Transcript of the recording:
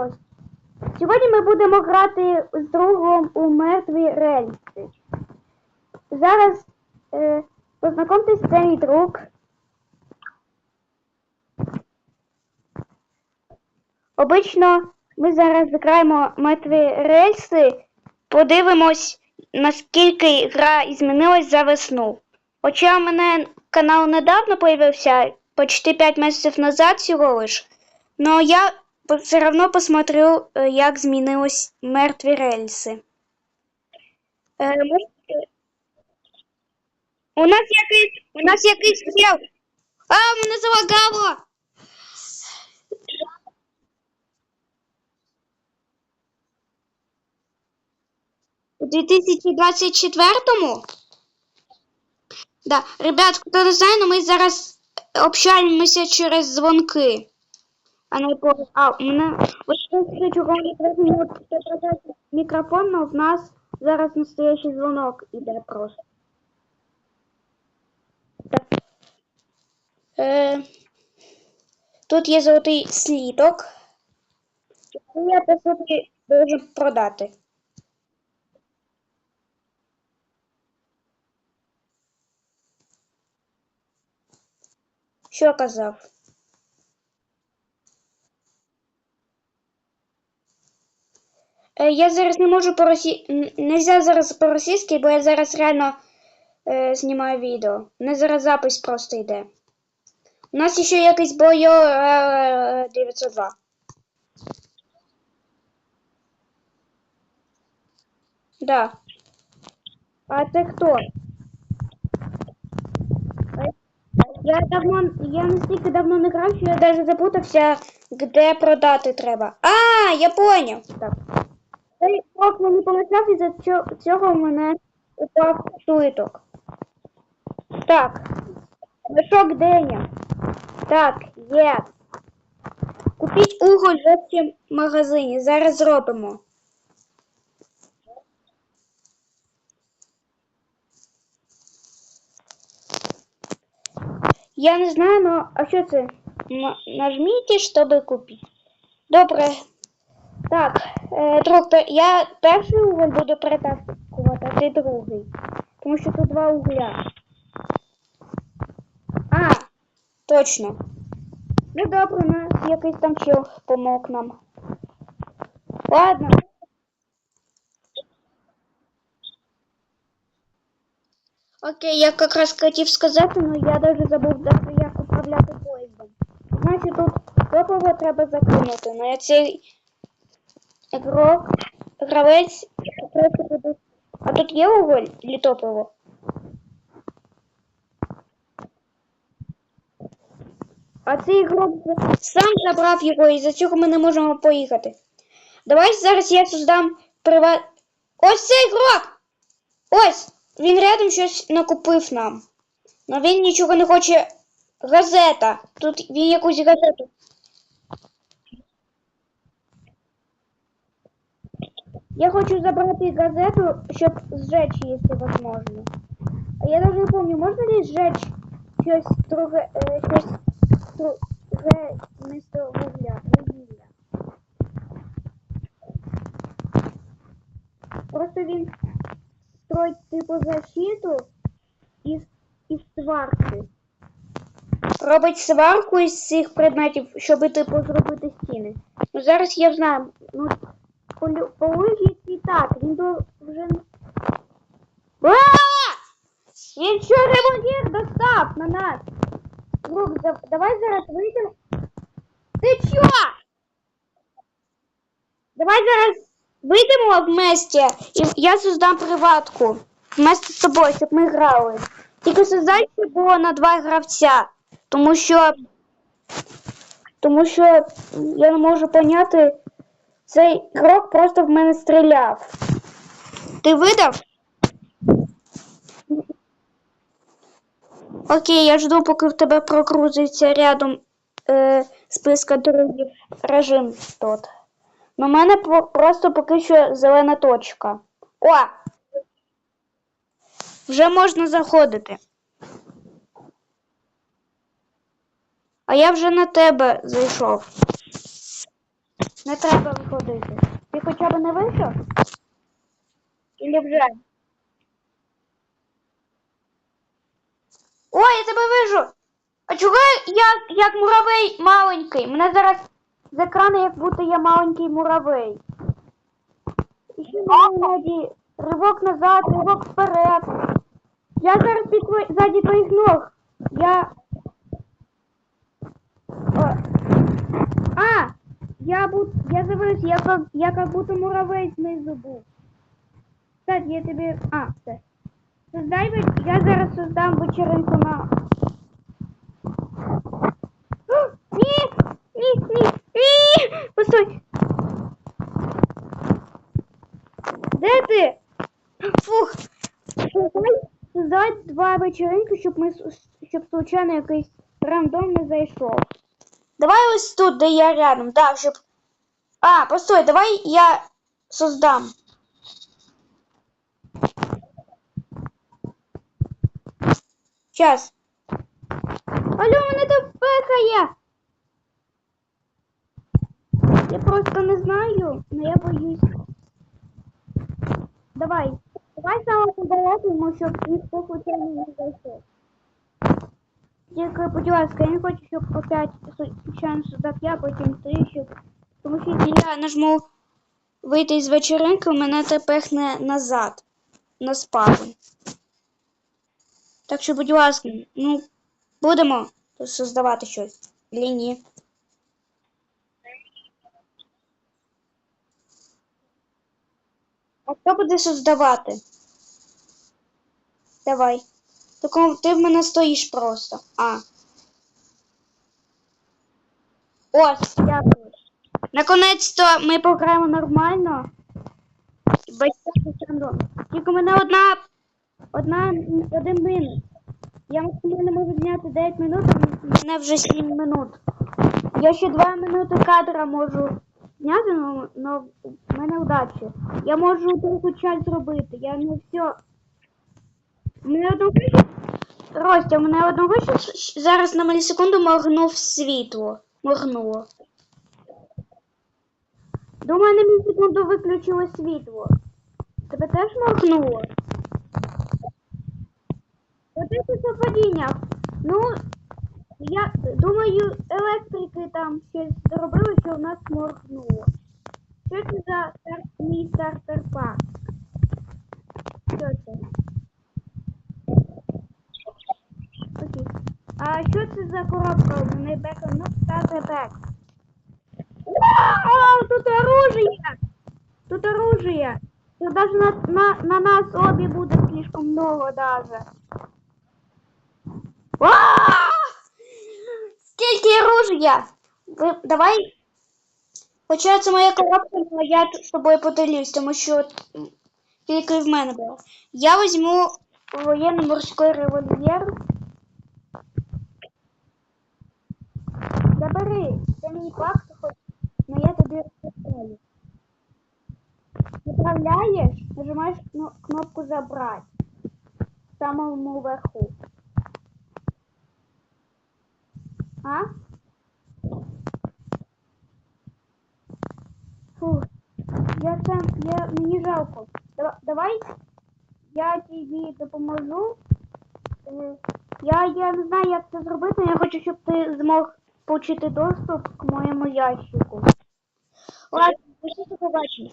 просто. Сьогодні ми будемо грати з другом у мертві рельси. Зараз е, познайомтесь, це мій друг. Обично ми зараз граємо мертві рельси, подивимось, наскільки гра змінилась за весну. Хоча в мене канал недавно появився, почти 5 місяців назад всього лиш, но я все равно посмотрю, е, як змінились мертві рельси. Е, У нас якийсь, у нас якийсь чел. А, мене залагало! У 2024-му? Да. Ребят, хто не знає, ну ми зараз общаємося через дзвонки. А не по. А, у мене. Ось ще чого не треба мікрофон, але в нас зараз настоящий дзвонок іде просто. Так. Е, тут є золотий слідок. який Я по суті должен продати. Що казав? Е, Я зараз не можу по росі... Нельзя зараз по-російськи, бо я зараз реально е, знімаю відео. Не зараз запис просто йде. У нас ще якийсь бойо е, 902. Да. А це хто? Я давно, я настільки давно не грав, що я навіть запутався, де продати треба. А, я поняв. Так. Цей крок мені помічав, і за цього, мене упав слиток. Так. Мішок Деня. Так, є. Купіть уголь в общем магазині. Зараз зробимо. Я не знаю, но... А що це? Нажмите, чтобы купить. Добре. Так, е, я перший уголь буду перетаскувати, а ти другий. Тому що тут два угля. А, точно. Ну добре, у нас якийсь там чел помог нам. Ладно. Окей, я как раз хотів сказати, но я даже забув як управляти поїздом. Значить, тут топливо треба закинути. На цей ігрок, гравець, буде- А тут є уголь чи топливо? А цей ігрок сам забрав його, і за цього ми не можемо поїхати. Давай зараз я создам приват. Ось цей ігрок! Ось! Він рядом щось накупив нам. Но він нічого не хоче. Газета. Тут він якусь газету. Я хочу забрати газету, щоб зжечь, якщо возможно. Я даже не помню, можна ли зжечь щось друге, щось друге вместо вугля, вугілля? Просто він строить типу защиту із, із сварки. Робить сварку із цих предметів, щоб типу зробити стіни. Ну зараз я знаю. Ну, по, лю- по логіці так, він до вже. Він що револьвер достав на нас? Друг, давай зараз вийдемо. Ти чо? Давай зараз вийдемо вместе, і я создам приватку. Вместе з тобою, щоб ми грали. Тільки создай, щоб було на два гравця. Тому що. Тому що я не можу поняти. Цей ігрок просто в мене стріляв. Ти видав? Окей, я жду, поки в тебе прогрузиться рядом е, списка друзів режим тут. У мене по- просто поки що зелена точка. О! Вже можна заходити. А я вже на тебе зайшов. Не треба виходити. Ти хоча б не вийшов? Или вже? Ой, я тебе вижу! А чого я як муравей маленький? Мене зараз з екрану як будто я маленький муравей. І ще іноді ривок назад, ривок вперед. Я зараз під твої, ззаді твоїх ног. Я. О. А! Я буд... я завис, я как, я как будто муравей знизу був. Кстати, я тобі. А, все. Создай ве- я зараз создам вечеринку на. О, Ні! Ні, ні, ні! Постой! Де ти? Фух! Создай, создай два вечеринки, щоб ми щоб случайно якийсь рандом не зайшов. Давай ось тут, де я рядом, так, щоб. А, постой, давай я создам. Сейчас. Алло, мене тут пихає. Я просто не знаю, но я боюсь. Давай. Давай саме подалатимо, щоб ніхто случайно не зайшов. Тільки, будь ласка, я не хочу, щоб опять случайно создав я, потім ти, щоб... Тому що я нажму вийти з вечеринки, мене це пихне назад, на спавн. Так що, будь ласка, ну, будемо создавати щось. Или ні. А хто буде создавати? Давай. Такому ти в мене стоїш просто. А. Ось, дякую. Наконець-то ми пограємо нормально. Тільки в мене одна. Одна один минут. Я максимально можу зняти 9 минут, а мене вже 7 минут. Я ще 2 минути кадра можу зняти, але в мене удачі. Я можу трохи час зробити. Я не все. У мене одного Ростя, у мене одного зараз на мілісекунду моргнув світло. Моргнуло. Думаю, на мілісекунду виключило світло. Тебе теж моргнуло? Оце це совпадіння. Ну, я думаю, електрики там щось зробили, що в нас моргнуло. Що це за мій стартер пак? Що це? А що це за коробка? Мене бека, ну, стартер пак. Вау, тут оружие! Тут оружие! Тут даже на, на, на нас обе будет слишком много даже. Скільки оружия! Давай. Це моя коробка, але я тут з тобою поділюсь, тому що тільки в мене було. Я візьму воєнно-морський револьвер. Забери, це мені пак хоч, але я тобі розповідаю. Направляєш, нажимаєш кно- кнопку забрати в самому верху. А? Фух, я сам, я, мені жалко. Давай я тобі допоможу. Е, Я, я не знаю, як це зробити, але я хочу, щоб ти змог отримати доступ к моєму ящику. Ладно, пишіть побачення.